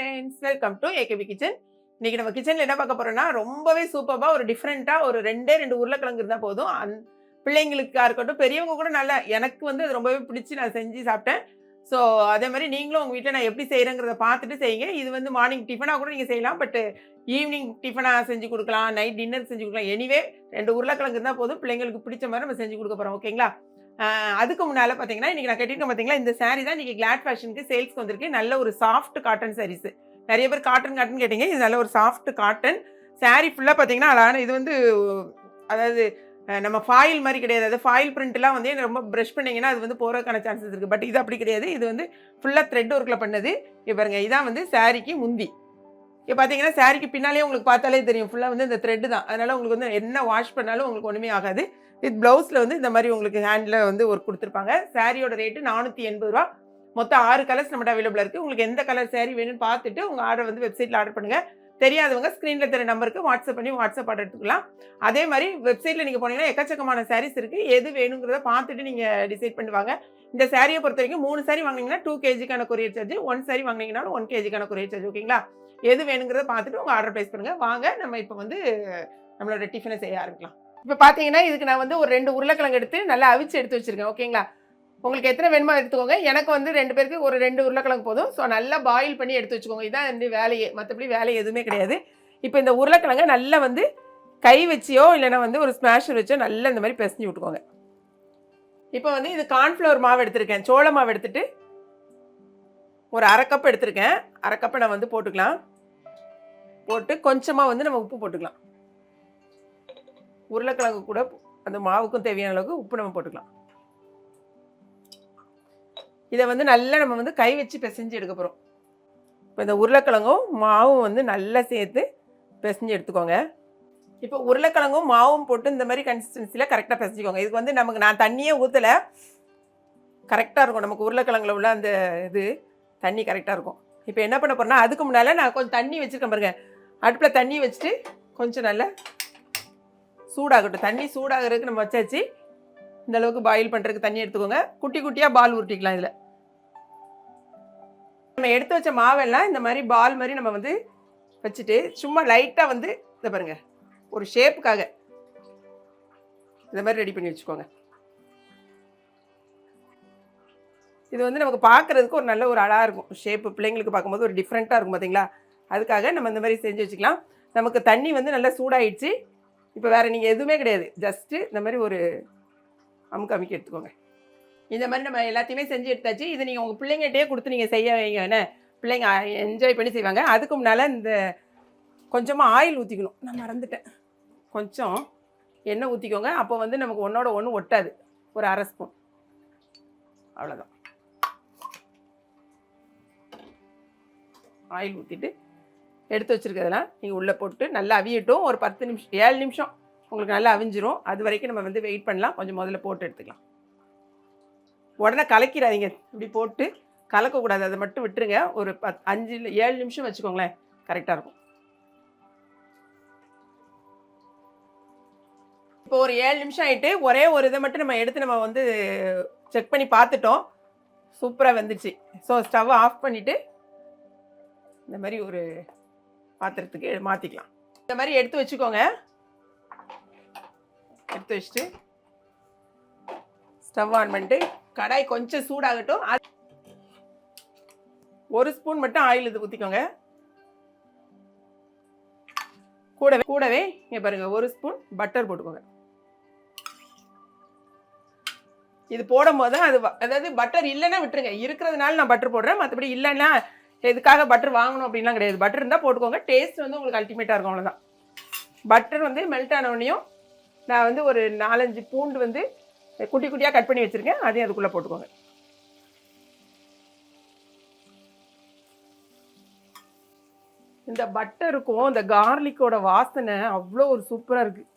Friends welcome to AKP kitchen இன்னைக்கு நம்ம கிச்சனில் என்ன பார்க்க போகிறோம்னா ரொம்பவே சூப்பராக ஒரு டிஃப்ரெண்ட்டாக ஒரு ரெண்டே ரெண்டு உருளைக்கிழங்கு இருந்தால் போதும். அந் பிள்ளைங்களுக்கா இருக்கட்டும் பெரியவங்க கூட நல்லா எனக்கு வந்து அது ரொம்பவே பிடிச்சி நான் செஞ்சு சாப்பிட்டேன். ஸோ அதே மாதிரி நீங்களும் உங்கள் வீட்டில் நான் எப்படி செய்கிறேங்கிறத பார்த்துட்டு செய்யுங்க. இது வந்து மார்னிங் டிஃபனாக கூட நீங்கள் செய்யலாம் பட் ஈவினிங் டிஃபனாக செஞ்சு கொடுக்கலாம் நைட் டின்னர் செஞ்சு கொடுக்கலாம். எனிவே ரெண்டு உருளைக்கிழங்கு இருந்தால் போதும். பிள்ளைங்களுக்கு பிடிச்ச மாதிரி நம்ம செஞ்சு கொடுக்க போகிறோம் ஓகேங்களா அதுக்கு முன்னால் பார்த்தீங்கன்னா இன்றைக்கி நான் கட்டியிருக்கேன் பார்த்தீங்களா இந்த saree தான் இன்றைக்கி கிளாட் ஃபேஷனுக்கு சேல்ஸ்க்கு வந்திருக்கு. நல்ல ஒரு சாஃப்ட் காட்டன் சாரீஸு நிறைய பேர் காட்டன் காட்டன் கேட்டீங்க. இது நல்ல ஒரு சாஃப்ட் காட்டன் saree ஃபுல்லாக பார்த்தீங்கன்னா அழகான இது வந்து அதாவது நம்ம ஃபாயில் மாதிரி கிடையாது. அது ஃபாயில் பிரிண்ட்லாம் வந்து ரொம்ப ப்ரஷ் பண்ணிங்கன்னா அது வந்து போகிறதுக்கான சான்சஸ் இருக்குது பட் இது அப்படி கிடையாது. இது வந்து ஃபுல்லாக த்ரெட் ஒர்க்கில் பண்ணது. இப்போ பாருங்க இதான் வந்து சாரிக்கு முந்தி. இப்போ பார்த்தீங்கன்னா சாரிக்கு பின்னாலே உங்களுக்கு பார்த்தாலே தெரியும். ஃபுல்லாக வந்து இந்த த்ரெட்டு தான். அதனால் உங்களுக்கு வந்து என்ன வாஷ் பண்ணாலும் உங்களுக்கு ஒன்றுமே ஆகாது. வித் ப்ளவுஸில் வந்து இந்த மாதிரி உங்களுக்கு ஹேண்டில் வந்து ஒர்க் கொடுத்துருப்பாங்க. சாரியோட ரேட்டு நானூற்றி எண்பது ரூபா. மொத்தம் ஆறு கலர்ஸ் நம்மகிட்ட அவைலபிளாக இருக்குது உங்களுக்கு எந்த கலர் saree வேணும்னு பார்த்துட்டு உங்கள் ஆர்டர் வந்து வெப்சைட்டில் ஆர்டர் பண்ணுங்கள் தெரியாதவங்க ஸ்க்ரீனில் தெரிய நம்பருக்கு வாட்ஸ்அப் பண்ணி வாட்ஸ்அப் ஆர்டர் எடுத்துக்கலாம். அதே மாதிரி வெப்சைட்டில் நீங்கள் போனீங்கன்னா எக்கச்சக்கமான சாரீஸ் இருக்குது எது வேணுங்கிறத பார்த்துட்டு நீங்கள் டிசைட் பண்ணுவாங்க. இந்த சாரியை பொறுத்த வரைக்கும் மூணு சாரி வாங்கினீங்கன்னா டூ கேஜிக்கான கொரியர் சார்ஜ் ஒன் சாரி வாங்கினீங்கனாலும் ஒன் கேஜிக்கான கொரியர் சார்ஜ் ஓகேங்களா எது வேணுங்கிறத பார்த்துட்டு உங்கள் ஆர்டர் ப்ளேஸ் பண்ணுங்கள் வாங்க நம்ம இப்போ வந்து நம்மளோட டிஃபனை செய்ய ஆரம்பிக்கலாம். இப்போ பார்த்தீங்கன்னா இதுக்கு நான் வந்து ஒரு ரெண்டு உருளைக்கிழங்கு எடுத்து நல்லா அவிச்சு எடுத்து வச்சுருக்கேன் ஓகேங்களா? உங்களுக்கு எத்தனை வேணுமோ எடுத்துக்கோங்க. எனக்கு வந்து ரெண்டு பேருக்கு ஒரு ரெண்டு உருளைக்கிழங்கு போதும். ஸோ நல்லா பாயில் பண்ணி எடுத்து வச்சுக்கோங்க. இதான் வந்து வேலையே. மற்றபடி வேலை எதுவுமே கிடையாது. இப்போ இந்த உருளைக்கிழங்கை நல்லா வந்து கை வச்சியோ இல்லைன்னா வந்து ஒரு ஸ்மாஷர் வச்சோ நல்லா இந்த மாதிரி பிசைஞ்சு விட்டுக்கோங்க. இப்போ வந்து இது கார்ன்ஃப்ளவர் மாவு எடுத்திருக்கேன். சோள மாவு எடுத்துட்டு ஒரு அரை கப் எடுத்திருக்கேன். அரை கப்பை நான் வந்து போட்டுக்கலாம். போட்டு கொஞ்சமாக வந்து நம்ம உப்பு போட்டுக்கலாம். உருளைக்கிழங்கு கூட அந்த மாவுக்கும் தேவையான அளவுக்கு உப்பு நம்ம போட்டுக்கலாம். இதை வந்து நல்லா நம்ம வந்து கை வச்சு பிசைஞ்சு எடுக்க போகிறோம் இப்போ இந்த உருளைக்கிழங்கும் மாவும் வந்து நல்லா சேர்த்து பிசைஞ்சு எடுத்துக்கோங்க. இப்போ உருளைக்கிழங்கும் மாவும் போட்டு இந்த மாதிரி கன்சிஸ்டன்சியில் கரெக்டாக பிசைஞ்சிக்கோங்க. இதுக்கு வந்து நமக்கு நான் தண்ணியே ஊற்றலை கரெக்டாக இருக்கும். நமக்கு உருளைக்கிழங்குல உள்ள அந்த இது தண்ணி கரெக்டாக இருக்கும். இப்போ என்ன பண்ண போகிறேன்னா அதுக்கு முன்னால் நான் கொஞ்சம் தண்ணி வச்சுருக்கேன் பாருங்க. அடுப்பில் தண்ணி வச்சுட்டு கொஞ்சம் நல்லா சூடாகட்டும். தண்ணி சூடாகிறதுக்கு நம்ம வச்சாச்சு. இந்த அளவுக்கு பாயில் பண்ணுறதுக்கு தண்ணி எடுத்துக்கோங்க. குட்டி குட்டியாக பால் உருட்டிக்கலாம் இதில். நம்ம எடுத்து வச்ச மாவெல்லாம் இந்த மாதிரி பால் மாதிரி நம்ம வந்து வச்சுட்டு சும்மா லைட்டாக வந்து இதை பாருங்க. ஒரு ஷேப்புக்காக. இந்த மாதிரி ரெடி பண்ணி வச்சுக்கோங்க. இது வந்து நமக்கு பார்க்குறதுக்கு ஒரு நல்ல ஒரு அழகாக இருக்கும். ஷேப்பு பிள்ளைங்களுக்கு பார்க்கும்போது ஒரு டிஃப்ரெண்ட்டாக இருக்கும் பார்த்தீங்களா அதுக்காக நம்ம இந்த மாதிரி செஞ்சு வச்சுக்கலாம். நமக்கு தண்ணி வந்து நல்லா சூடாயிடுச்சு. இப்போ வேறு நீங்கள் எதுவுமே கிடையாது. ஜஸ்ட்டு இந்த மாதிரி ஒரு அமுக்கு அமுக்கி எடுத்துக்கோங்க. இந்த மாதிரி நம்ம எல்லாத்தையுமே செஞ்சு எடுத்தாச்சு. இது நீங்கள் உங்கள் பிள்ளைங்ககிட்டயே கொடுத்து நீங்கள் செய்ய வைங்க. என்ன? பிள்ளைங்க என்ஜாய் பண்ணி செய்வாங்க. அதுக்கு முன்னால் இந்த கொஞ்சமாக ஆயில் ஊற்றிக்கணும் நான் மறந்துட்டேன். கொஞ்சம் எண்ணெய் ஊற்றிக்கோங்க அப்போ வந்து நமக்கு ஒன்றோட ஒன்று ஒட்டாது. ஒரு அரை ஸ்பூன். அவ்வளோதான் ஆயில் ஊற்றிட்டு எடுத்து வச்சுருக்கிறதெல்லாம் நீங்கள் உள்ளே போட்டு நல்லா அவியட்டும். ஒரு பத்து நிமிஷம் ஏழு நிமிஷம் உங்களுக்கு நல்லா அவிஞ்சிரும். அது வரைக்கும் நம்ம வந்து வெயிட் பண்ணலாம். கொஞ்சம் முதல்ல போட்டு எடுத்துக்கலாம். உடனே கலக்கிடாதீங்க. இப்படி போட்டு கலக்கக்கூடாது. அதை மட்டும் விட்டுருங்க. ஒரு பத் அஞ்சு இல்லை ஏழு நிமிஷம் வச்சுக்கோங்களேன். கரெக்டாக இருக்கும். இப்போ ஒரு ஏழு நிமிஷம் ஆகிட்டு ஒரே ஒரு இதை மட்டும் நம்ம எடுத்து நம்ம வந்து செக் பண்ணி பார்த்துட்டோம். சூப்பராக வந்துடுச்சு ஸோ ஸ்டவ் ஆஃப் பண்ணிவிட்டு இந்த மாதிரி ஒரு பாத்திரத்துக்கு மாற்றிக்கலாம் இந்த மாதிரி எடுத்து வச்சுக்கோங்க. எடுத்து வச்சுட்டு ஸ்டவ் ஆன் பண்ணிட்டு கடாய் கொஞ்சம் சூடாகட்டும். அது ஒரு ஸ்பூன் மட்டும் ஆயில் இது ஊற்றிக்கோங்க கூடவே கூடவே இங்கே பாருங்க ஒரு ஸ்பூன் பட்டர் போட்டுக்கோங்க. இது போடும்போது அது அதாவது பட்டர் இல்லைன்னா விட்டுருங்க. இருக்கிறதுனால நான் பட்டர் போடுறேன் மற்றபடி இல்லைன்னா எதுக்காக பட்டர் வாங்கணும் அப்படின்லாம் கிடையாது. பட்டர் இருந்தால் போட்டுக்கோங்க. டேஸ்ட் வந்து உங்களுக்கு அல்டிமேட்டாக இருக்கும் அவ்வளோதான் பட்டர் வந்து மெல்ட் ஆனவனையும் நான் வந்து ஒரு நாலஞ்சு பூண்டு வந்து குட்டி குட்டியாக கட் பண்ணி வச்சுருக்கேன். அதையும் அதுக்குள்ளே போட்டுக்கோங்க. இந்த பட்டருக்கும் இந்த கார்லிக்கோட வாசனை அவ்வளோ ஒரு சூப்பராக இருக்குது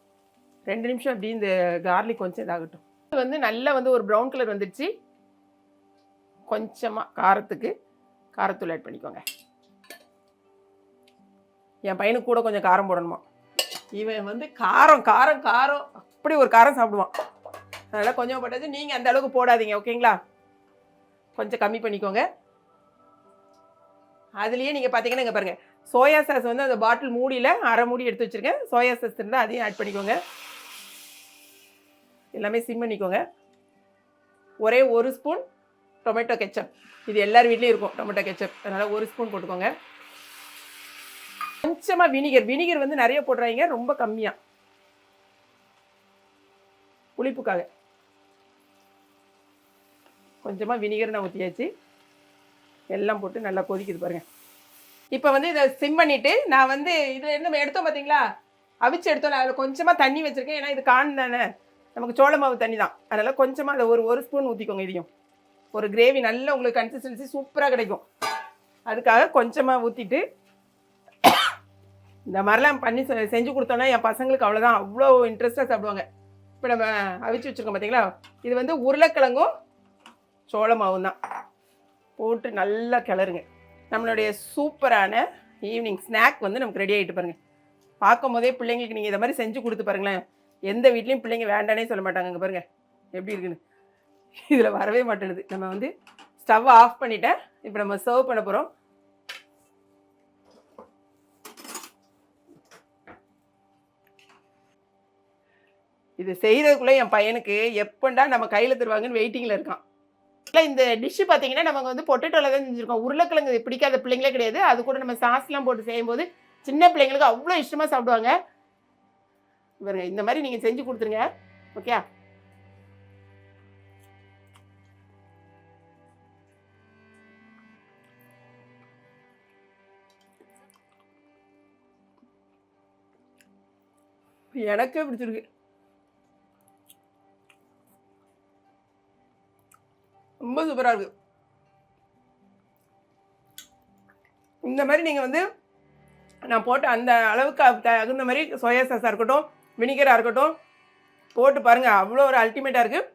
ரெண்டு நிமிஷம் அப்படி இந்த கார்லிக் கொஞ்சம் இதாகட்டும். இது வந்து நல்லா வந்து ஒரு ப்ரௌன் கலர் வந்துடுச்சு கொஞ்சமாக காரத்துக்கு. காரத்தூள் ஆட் பண்ணிக்கோங்க. என் பையனுக்கு கூட கொஞ்சம் காரம் போடணுமா? இவன் வந்து காரம் காரம் காரம். அப்படி ஒரு காரம் சாப்பிடுவான். அதனால் கொஞ்சம் போட்டாச்சு நீங்கள் அந்த அளவுக்கு போடாதீங்க ஓகேங்களா? கொஞ்சம் கம்மி பண்ணிக்கோங்க. அதுலேயே நீங்கள் பார்த்தீங்கன்னா இங்கே பாருங்கள் சோயா சாஸ் வந்து அந்த பாட்டில் மூடியில் அரை மூடி எடுத்து வச்சுருக்கேன். சோயா சாஸ் இருந்தால் அதையும் ஆட் பண்ணிக்கோங்க. எல்லாமே சிம் பண்ணிக்கோங்க. ஒரே ஒரு ஸ்பூன் டொமேட்டோ கெச்சப். இது எல்லார் வீட்லேயும் இருக்கும் டொமேட்டோ கெச்சப். அதனால் ஒரு ஸ்பூன் போட்டுக்கோங்க. கொஞ்சமாக வினிகர். வினிகர் வந்து நிறைய போடுறாங்க ரொம்ப கம்மியாக புளிப்புக்காக. கொஞ்சமாக வினிகர் நான் ஊற்றியாச்சு எல்லாம் போட்டு நல்லா கொதிக்குது பாருங்கள் இப்போ வந்து இதை சிம் பண்ணிவிட்டு நான் வந்து இதில் என்ன எடுத்தோம் பார்த்தீங்களா அவிச்சு எடுத்தோம். அதில் கொஞ்சமாக தண்ணி வச்சுருக்கேன். ஏன்னா இது கான் தானே. நமக்கு சோள மாவு தண்ணி தான். அதனால் கொஞ்சமாக அதை ஒரு ஒரு ஸ்பூன் ஊற்றிக்கோங்க இதையும். ஒரு கிரேவி நல்ல உங்களுக்கு கன்சிஸ்டன்சி சூப்பராக கிடைக்கும். அதுக்காக கொஞ்சமாக ஊற்றிட்டு இந்த மாதிரிலாம் பண்ணி செஞ்சு கொடுத்தோன்னா என் பசங்களுக்கு அவ்வளோதான் அவ்வளோ இன்ட்ரெஸ்ட்டாக சாப்பிடுவாங்க. இப்போ நம்ம அவிச்சு வச்சுருக்கோம் பார்த்தீங்களா இது வந்து உருளைக்கிழங்கும் சோள மாவும் தான். போட்டு நல்லா கிளறுங்க. நம்மளுடைய சூப்பரான ஈவினிங் ஸ்நாக் வந்து நமக்கு ரெடி ஆகிட்டு பாருங்கள் பார்க்கும் போதே பிள்ளைங்களுக்கு நீங்கள் இதை மாதிரி செஞ்சு கொடுத்து பாருங்களேன். எந்த வீட்லேயும் பிள்ளைங்க வேண்டானே சொல்ல மாட்டாங்க பாருங்கள் எப்படி இருக்குன்னு. இதில் வரவே மாட்டேனுது நம்ம வந்து ஸ்டவ் ஆஃப் பண்ணிட்டேன் இப்போ நம்ம சர்வ் பண்ண போகிறோம் இது செய்கிறதுக்குள்ளே என் பையனுக்கு எப்பண்டா நம்ம கையில் தருவாங்கன்னு வெயிட்டிங்கில் இருக்கான். இல்லை இந்த டிஷ்ஷு பார்த்தீங்கன்னா நம்ம வந்து பொட்டேட்டோவில் தான் செஞ்சுருக்கோம். உருளைக்கிழங்கு பிடிக்காத பிள்ளைங்களே கிடையாது. அது கூட நம்ம சாஸ்லாம் போட்டு செய்யும்போது சின்ன பிள்ளைங்களுக்கு அவ்வளோ இஷ்டமாக சாப்பிடுவாங்க. இவருங்க இந்த மாதிரி நீங்கள் செஞ்சு கொடுத்துருங்க. ஓகே எனக்கே பிடிச்சிருக்கு. ரொம்ப சூப்பராக இருக்கு. இந்த மாதிரி நீங்கள் வந்து நான் போட்ட அந்த அளவுக்கு தகுந்த மாதிரி சோயா சாஸாக இருக்கட்டும் வினிகராக இருக்கட்டும் போட்டு பாருங்கள் அவ்வளோ ஒரு அல்டிமேட்டாக இருக்குது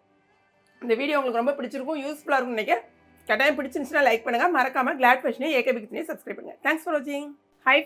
இந்த வீடியோ உங்களுக்கு ரொம்ப பிடிச்சிருக்கும் யூஸ்ஃபுல்லாக இருக்கும்னு நினைக்கிறேன். கட்டாயம் பிடிச்சிருந்துச்சுன்னா லைக் பண்ணுங்கள் மறக்காமல் கிளாட் ஃபேஷனே ஏகே பிக்ஸ்னே சப்ஸ்கிரைப் பண்ணுங்கள் தேங்க்ஸ் ஃபார் வாட்சிங் ஹை